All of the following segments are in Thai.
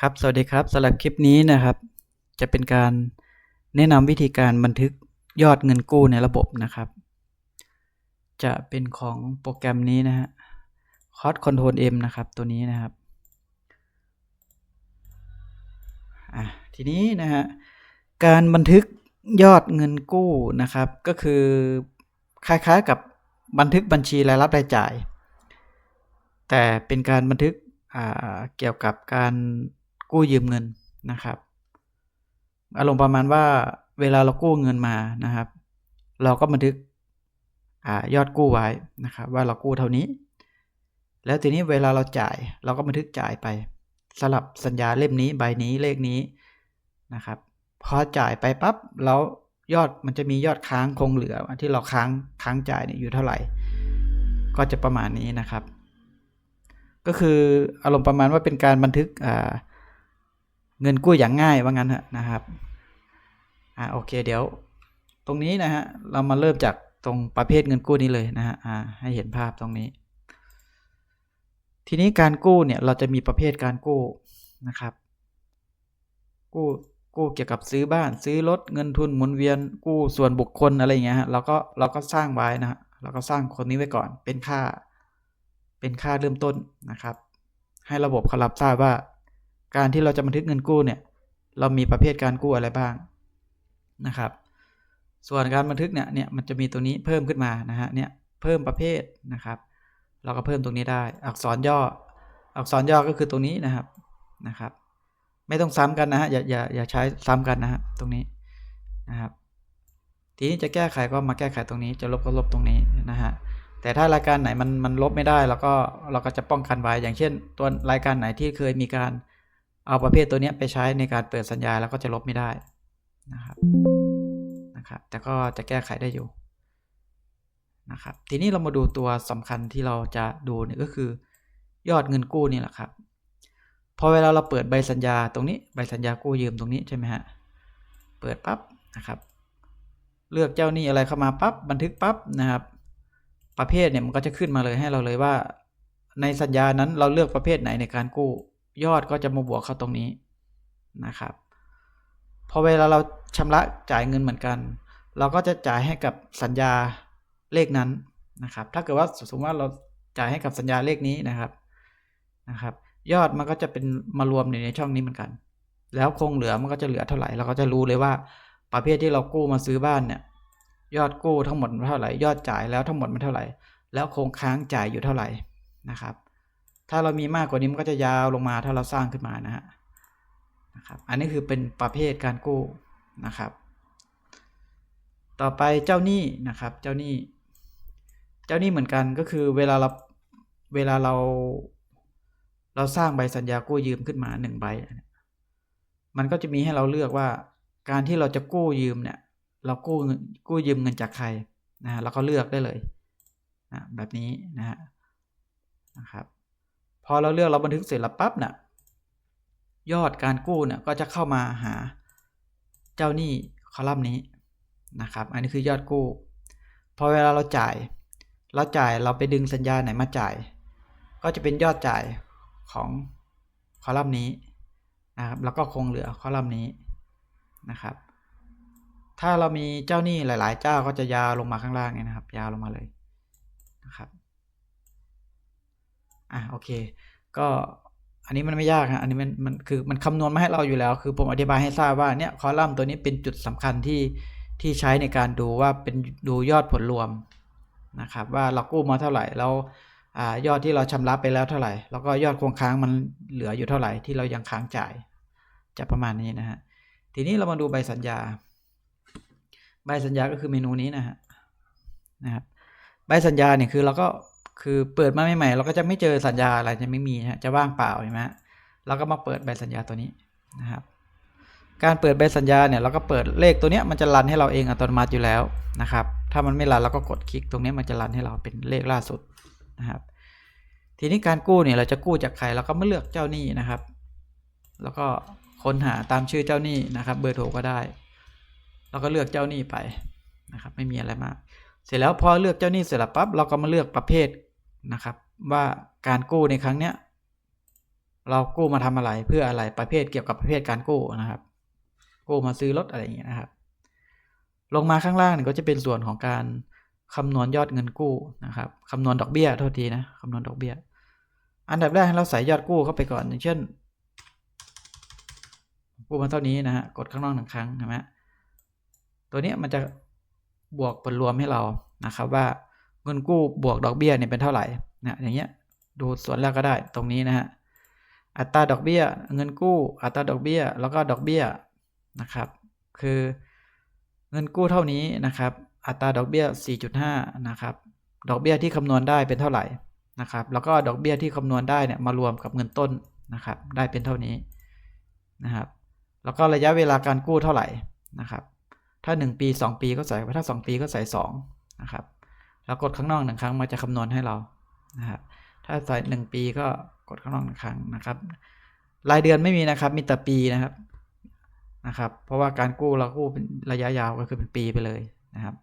ครับ สวัสดีครับสำหรับคลิปนี้นะครับ จะเป็นการแนะนำวิธีการบันทึกยอดเงินกู้ในระบบนะครับ จะเป็นของโปรแกรมนี้นะฮะ Cost Control M นะครับ ตัวนี้นะครับอะทีนี้นะฮะ การบันทึกยอดเงินกู้นะครับ ก็คือคล้ายๆกับบันทึกบัญชีรายรับรายจ่าย แต่เป็นการบันทึกเกี่ยวกับการ กู้ยืมเงินนะครับ อารมณ์ประมาณว่าเวลาเรากู้เงินมานะครับ เราก็บันทึกอยอดกู้ไว้นะครับ ว่าเรากู้เท่านี้ แล้วทีนี้เวลาเราจ่าย เราก็บันทึกจ่ายไปสลับสัญญาเล่มนี้ใบนี้เลขนี้นะครับพอจ่ายไปปั๊บแล้วยอดมันจะมียอดค้างคงเหลือที่เราค้างค้างจ่ายเนี่ยอยู่เท่าไหร่ ก็จะประมาณนี้นะครับ ก็คืออารมณ์ประมาณว่าเป็นการบันทึกอ่า เงินกู้อย่างง่ายว่างั้นนะครับอ่าโอเคเดี๋ยวตรงนี้นะฮะเรามาเริ่มจากตรงประเภทเงินกู้นี้เลยนะฮะอ่าให้เห็นภาพตรงนี้ ทีนี้การกู้เนี่ยเราจะมีประเภทการกู้นะครับ กู้กู้เกี่ยวกับซื้อบ้านซื้อรถเงินทุนหมุนเวียนกู้ส่วนบุคคลอะไรอย่างเงี้ยฮะเราก็เราก็สร้างไว้นะฮะเราก็สร้างคนนี้ไว้ก่อนเป็นค่าเป็นค่าเริ่มต้นนะครับ ให้ระบบเขารับทราบว่า การที่เราจะบันทึกเงินกู้เนี่ย เรามีประเภทการกู้อะไรบ้างนะครับ ส่วนการบันทึกเนี่ยเนี่ยมันจะมีตัวนี้เพิ่มขึ้นมานะฮะเนี่ยเพิ่มประเภทนะครับ เราก็เพิ่มตรงนี้ได้ อักษรย่อ อักษรย่อก็คือตรงนี้นะครับนะครับ ไม่ต้องซ้ำกันนะฮะอย่าอย่าอย่าใช้ซ้ำกันนะฮะตรงนี้นะครับ ทีนี้จะแก้ไขก็มาแก้ไขตรงนี้ จะลบก็ลบตรงนี้นะฮะแต่ถ้ารายการไหนมันมันลบไม่ได้เราก็เราก็จะป้องกันไว้อย่างเช่น ตัวรายการไหนที่เคยมีการ เอาประเภทตัวนี้ไปใช้ในการเปิดสัญญาแล้วก็จะลบไม่ได้นะครับนะครับ แต่ก็จะแก้ไขได้อยู่นะครับ ทีนี้เรามาดูตัวสำคัญที่เราจะดูเนี่ยก็คือ ยอดเงินกู้นี่แหละครับ พอเวลาเราเปิดใบสัญญาตรงนี้ใบสัญญากู้ยืมตรงนี้ใช่ไหมฮะ เปิดปั๊บนะครับ เลือกเจ้าหนี้อะไรเข้ามาปั๊บบันทึกปั๊บนะครับ ประเภทเนี่ยมันก็จะขึ้นมาเลยให้เราเลยว่า ในสัญญานั้นเราเลือกประเภทไหนในการกู้ ยอดก็จะมาบวกเข้าตรงนี้นะครับพอเวลาเราชำระจ่ายเงินเหมือนกัน เราก็จะจ่ายให้กับสัญญาเลขนั้นนะครับ ถ้าเกิดว่าสมมติว่าเราจ่ายให้กับสัญญาเลขนี้นะครับนะครับ ยอดมันก็จะเป็นมารวมในช่องนี้เหมือนกัน แล้วคงเหลือมันก็จะเหลือเท่าไหร่เราก็จะรู้เลยว่าประเภทที่เรากู้มาซื้อบ้านเนี่ยยอดกู้ทั้งหมดมันเท่าไหร่ ยอดจ่ายแล้วทั้งหมดมันเท่าไหร่ แล้วคงค้างจ่ายอยู่เท่าไหร่นะครับ ถ้าเรามีมากกว่านี้มันก็จะยาวลงมาถ้าเราสร้างขึ้นมานะฮะนะครับ อันนี้คือเป็นประเภทการกู้นะครับ ต่อไปเจ้าหนี้นะครับ เจ้าหนี้ เจ้าหนี้เหมือนกันก็คือเวลาเราเวลาเราเราสร้างใบสัญญากู้ยืมขึ้นมาหนึ่งใบ มันก็จะมีให้เราเลือกว่าการที่เราจะกู้ยืมเนี่ย เรากู้กู้ยืมเงินจากใครนะฮะเราก็เลือกได้เลยนะแบบนี้นะฮะนะครับ พอเราเลือกเราบันทึกเสร็จแล้วปั๊บเนี่ยยอดการกู้เนี่ยก็จะเข้ามาหาเจ้าหนี้คอลัมน์นี้นะครับ อันนี้คือยอดกู้ พอเวลาเราจ่ายเราจ่ายเราไปดึงสัญญาไหนมาจ่าย ก็จะเป็นยอดจ่ายของคอลัมน์นี้นะครับแล้วก็คงเหลือคอลัมน์นี้นะครับ ถ้าเรามีเจ้าหนี้หลาย ๆ เจ้าก็จะยาวลงมาข้างล่างเนี่ยนะครับ ยาวลงมาเลยนะครับ อะโอเค ก็อันนี้มันไม่ยากฮะอันนี้มันมันคือมันคำนวณมาให้เราอยู่แล้ว คือผมอธิบายให้ทราบว่าเนี่ยคอลัมน์ตัวนี้เป็นจุดสำคัญที่ที่ใช้ในการดูว่าเป็นดูยอดผลรวมนะครับว่าเรากู้มาเท่าไหร่แล้วอ่ายอดที่เราชำระไปแล้วเท่าไหร่ แล้วก็ยอดคงค้างมันเหลืออยู่เท่าไหร่ที่เรายังค้างจ่ายจะประมาณนี้นะฮะทีนี้เรามาดูใบสัญญา ใบสัญญาก็คือเมนูนี้นะฮะนะครับใบสัญญาเนี่ยคือเราก็ คือเปิดมาใหม่ๆเราก็จะไม่เจอสัญญาอะไรจะไม่มีฮะจะว่างเปล่าใช่ไหมเราก็มาเปิดใบสัญญาตัวนี้นะครับ การเปิดใบสัญญาเนี่ยเราก็เปิดเลขตัวเนี้ยมันจะรันให้เราเองอัตโนมัติอยู่แล้วนะครับ ถ้ามันไม่รันเราก็กดคลิกตรงนี้มันจะรันให้เราเป็นเลขล่าสุดนะครับ ทีนี้การกู้เนี่ยเราจะกู้จากใครเราก็มาเลือกเจ้าหนี้นะครับ แล้วก็ค้นหาตามชื่อเจ้าหนี้นะครับ เบอร์โทรก็ได้ เราก็เลือกเจ้าหนี้ไปนะครับ ไม่มีอะไรมากเสร็จแล้วพอเลือกเจ้าหนี้เสร็จแล้วปั๊บเราก็มาเลือกประเภท นะครับว่าการกู้ในครั้งเนี้ยเรากู้มาทำอะไรเพื่ออะไรประเภทเกี่ยวกับประเภทการกู้นะครับ กู้มาซื้อรถอะไรอย่างเงี้ยนะครับ ลงมาข้างล่างเนี่ยก็จะเป็นส่วนของการคำนวณยอดเงินกู้นะครับคำนวณดอกเบี้ยโทษทีนะคำนวณดอกเบี้ย อันดับแรกให้เราใส่ยอดกู้เข้าไปก่อนอย่างเช่น กู้มาเท่านี้นะฮะกดข้างนอกหนึ่งครั้งใช่ไหมตัวเนี้ยมันจะบวกผลรวมให้เรานะครับว่า เงินกู้บวกดอกเบี้ยเนี่ยเป็นเท่าไหร่นะอย่างเงี้ยดูส่วนแรกก็ได้ตรงนี้นะฮะอัตราดอกเบี้ย เงินกู้ อัตราดอกเบี้ย แล้วก็ดอกเบี้ยนะครับ คือเงินกู้เท่านี้นะครับ อัตราดอกเบี้ย 4.5 นะครับ ดอกเบี้ยที่คำนวณได้เป็นเท่าไหร่นะครับ แล้วก็ดอกเบี้ยที่คำนวณได้เนี่ยมารวมกับเงินต้นนะครับ ได้เป็นเท่านี้นะครับ แล้วก็ระยะเวลาการกู้เท่าไหร่นะครับ ถ้า 1 ปี 2 ปีก็ใส่ถ้า 2 ปีก็ใส่2นะครับ แล้วกดข้างนอกหนึ่งครั้งมันจะคำนวณให้เรานะครับถ้าใส่หนึ่งปีก็กดข้างนอกหนึ่งครั้งนะครับ รายเดือนไม่มีนะครับ มีแต่ปีนะครับนะครับ เพราะว่าการกู้เรากู้เป็นระยะยาวก็คือเป็นปีไปเลยนะครับ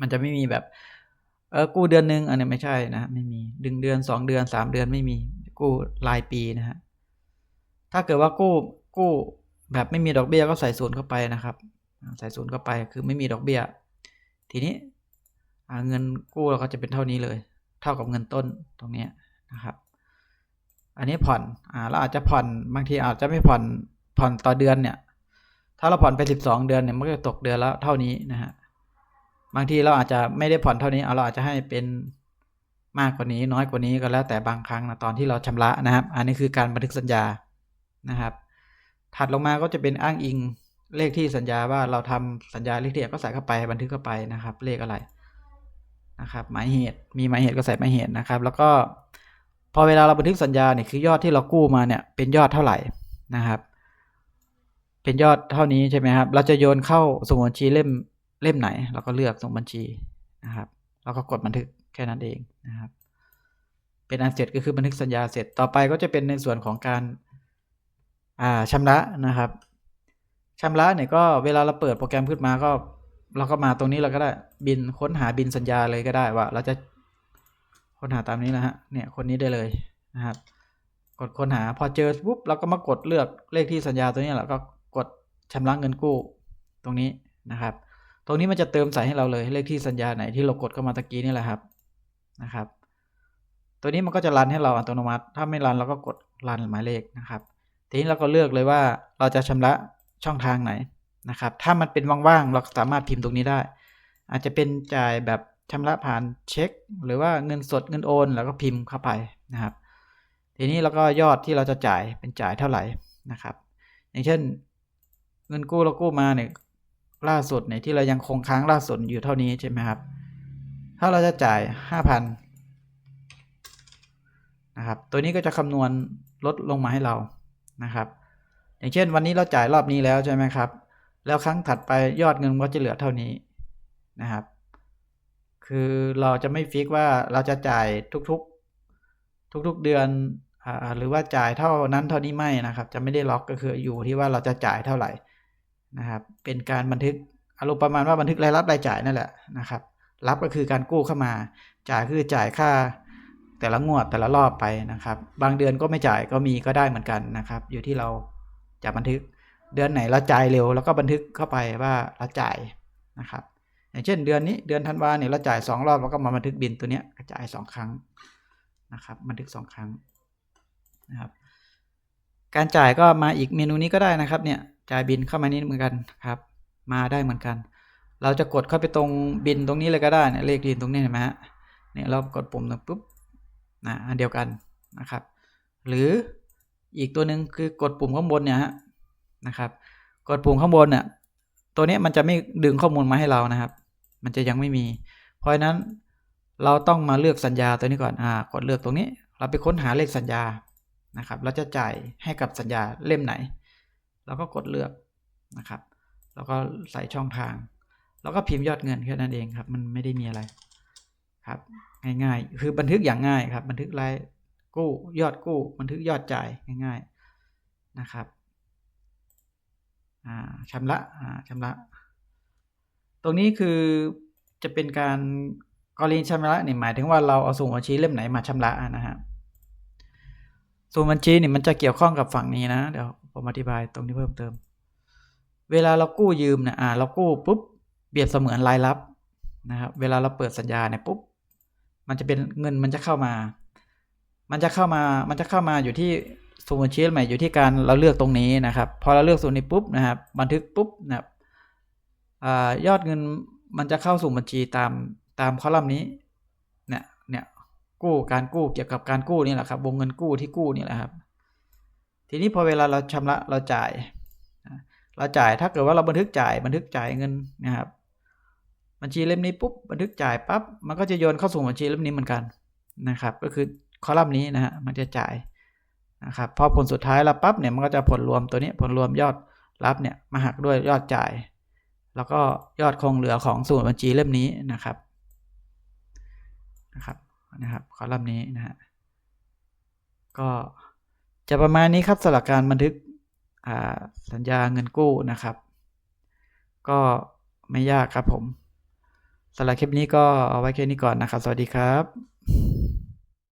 มันจะไม่มีแบบเออกู้เดือนหนึ่งอันนี้ไม่ใช่นะไม่มีดึงเดือนสองเดือนสามเดือนไม่มีกู้รายปีนะฮะถ้าเกิดว่ากู้กู้แบบไม่มีดอกเบี้ยก็ใส่ศูนย์เข้าไปนะครับ ใส่ศูนย์เข้าไปคือไม่มีดอกเบี้ย ทีนี้ เงินกู้เราก็จะเป็นเท่านี้เลย เท่ากับเงินต้นตรงนี้นะครับ อันนี้ผ่อนอ่าเราอาจจะผ่อนบางทีอาจจะไม่ผ่อนผ่อนต่อเดือนเนี่ย ถ้าเราผ่อนไปสิบสองเดือนเนี่ยมันก็จะตกเดือนแล้วเท่านี้นะฮะบางทีเราอาจจะไม่ได้ผ่อนเท่านี้เราอาจจะให้เป็นมากกว่านี้น้อยกว่านี้ก็แล้วแต่บางครั้งนะตอนที่เราชำระนะครับ อันนี้คือการบันทึกสัญญานะครับ ถัดลงมาก็จะเป็นอ้างอิงเลขที่สัญญาว่าเราทำสัญญาเลขที่ก็ใส่เข้าไปบันทึกเข้าไปนะครับ เลขอะไร นะครับหมายเหตุมีหมายเหตุก็ใส่หมายเหตุนะครับ แล้วก็พอเวลาเราบันทึกสัญญาเนี่ยคือยอดที่เรากู้มาเนี่ยเป็นยอดเท่าไหร่นะครับ เป็นยอดเท่านี้ใช่ไหมครับ เราจะโยนเข้าสมุดบัญชีเล่มเล่มไหน เราก็เลือกสมุดบัญชีนะครับแล้วก็กดบันทึกแค่นั้นเองนะครับ เป็นอันเสร็จก็คือบันทึกสัญญาเสร็จต่อไปก็จะเป็นในส่วนของการอ่าชำระนะครับชำระเนี่ยก็เวลาเราเปิดโปรแกรมขึ้นมาก็ เราก็มาตรงนี้เราก็ได้บินค้นหาบินสัญญาเลยก็ได้ว่า เราจะค้นหาตามนี้นะฮะเนี่ยคนนี้ได้เลยนะครับ กดค้นหาพอเจอปุ๊บเราก็มากดเลือกเลขที่สัญญาตัวนี้แล้วก็กดชำระเงินกู้ตรงนี้นะครับ ตรงนี้มันจะเติมใส่ให้เราเลยเลขที่สัญญาไหนที่เรากดเข้ามาตะกี้นี่แหละครับนะครับ ตัวนี้มันก็จะรันให้เราอัตโนมัติ ถ้าไม่รันเราก็กดรันหมายเลขนะครับ ทีนี้เราก็เลือกเลยว่าเราจะชำระช่องทางไหน นะครับ ถ้ามันเป็นว่างๆ เราสามารถพิมพ์ตรงนี้ได้ อาจจะเป็นจ่ายแบบชำระผ่านเช็ค หรือว่าเงินสดเงินโอน แล้วก็พิมพ์เข้าไปนะครับ ทีนี้เราก็ยอดที่เราจะจ่ายเป็นจ่ายเท่าไหร่นะครับ อย่างเช่น เงินกู้เรากู้มาเนี่ยล่าสุดเนี่ยที่เรายังคงค้างล่าสุดอยู่เท่านี้ใช่ไหมครับ ถ้าเราจะจ่ายห้าพันนะครับ ตัวนี้ก็จะคำนวณลดลงมาให้เรานะครับ อย่างเช่นวันนี้เราจ่ายรอบนี้แล้วใช่ไหมครับ แล้วครั้งถัดไปยอดเงินก็จะเหลือเท่านี้นะครับ คือเราจะไม่ฟิกว่าเราจะจ่ายทุกๆ ทุกๆเดือนอหรือว่าจ่ายเท่านั้นเท่านี้ไม่นะครับ จะไม่ได้ล็อกก็คืออยู่ที่ว่าเราจะจ่ายเท่าไหร่นะครับ เป็นการบันทึกอารมณ์ประมาณว่าบันทึกรายรับรายจ่ายนั่นแหละนะครับ รับก็คือการกู้เข้ามา จ่ายคือจ่ายค่าแต่ละงวดแต่ละรอบไปนะครับ บางเดือนก็ไม่จ่ายก็มีก็ได้เหมือนกันนะครับ อยู่ที่เราจะบันทึก เดือนไหนเราจ่ายเร็วแล้วก็บันทึกเข้าไปว่าเราจ่ายนะครับ อย่างเช่นเดือนนี้เดือนธันวาเนี่ยเราจ่ายสองรอบแล้วก็มาบันทึกบินตัวเนี้ยจ่ายสองครั้งนะครับ บันทึกสองครั้งนะครับการจ่ายก็มาอีกเมนูนี้ก็ได้นะครับเนี่ยจ่ายบินเข้ามานี้เหมือนกันครับ มาได้เหมือนกัน เราจะกดเข้าไปตรงบินตรงนี้เลยก็ได้เนี่ยเลขบินตรงนี้เห็นไหมฮะเนี่ยเรากดปุ่มตรงปุ๊บนะอันเดียวกันนะครับ หรืออีกตัวหนึ่งคือกดปุ่มข้างบนเนี่ยฮะ นะครับ กดปุ่มข้างบนเนี่ยตัวนี้มันจะไม่ดึงข้อมูลมาให้เรานะครับ มันจะยังไม่มี เพราะฉะนั้นเราต้องมาเลือกสัญญาตัวนี้ก่อนอ่ากดเลือกตรงนี้ เราไปค้นหาเลขสัญญานะครับ เราจะจ่ายให้กับสัญญาเล่มไหน เราก็กดเลือกนะครับ แล้วก็ใส่ช่องทาง แล้วก็พิมพ์ยอดเงินแค่นั้นเองครับ มันไม่ได้มีอะไรครับ ง่ายๆ คือบันทึกอย่างง่ายครับ บันทึกรายกู้ยอดกู้ บันทึกยอดจ่ายง่ายๆนะครับ ชำระชำระ ตรงนี้คือจะเป็นการกรณีชำระเนี่ยหมายถึงว่าเราเอาส่งบัญชีเล่มไหนมาชำระนะฮะสมุดบัญชีเนี่ยมันจะเกี่ยวข้องกับฝั่งนี้นะเดี๋ยวผมอธิบายตรงนี้เพิ่มเติม เวลาเรากู้ยืมเนี่ยอ่าเรากู้ปุ๊บเปรียบเสมือนรายรับนะครับเวลาเราเปิดสัญญาเนี่ยปุ๊บมันจะเป็นเงินมันจะเข้ามา มันจะเข้ามามันจะเข้ามาอยู่ที่ สมุดบัญชีใหม่อยู่ที่การเราเลือกตรงนี้นะครับ พอเราเลือกส่วนนี้ปุ๊บนะครับ บันทึกปุ๊บนะครับอ่ายอดเงินมันจะเข้าสู่บัญชีตามตามคอลัมน์นี้เนี่ยเนี่ยกู้การกู้เกี่ยวกับการกู้นี่แหละครับ วงเงินกู้ที่กู้นี่แหละครับ ทีนี้พอเวลาเราชำระเราจ่ายเราจ่ายถ้าเกิดว่าเราบันทึกจ่ายบันทึกจ่ายเงินนะครับ บัญชีเล่มนี้ปุ๊บบันทึกจ่ายปั๊บมันก็จะโยนเข้าสู่บัญชีเล่มนี้เหมือนกันนะครับ ก็คือคอลัมน์นี้นะฮะมันจะจ่าย นะครับพอผลสุดท้ายแล้วปั๊บเนี่ยมันก็จะผลรวมตัวนี้ผลรวมยอดรับเนี่ยมาหักด้วยยอดจ่าย แล้วก็ยอดคงเหลือของสมุดบัญชีเล่มนี้นะครับนะครับนะครับคอลัมน์นี้นะฮะก็จะประมาณนี้ครับสำหรับการบันทึกอ่าสัญญาเงินกู้นะครับ ก็ไม่ยากครับผมสำหรับคลิปนี้ก็เอาไว้แค่นี้ก่อนนะครับ สวัสดีครับ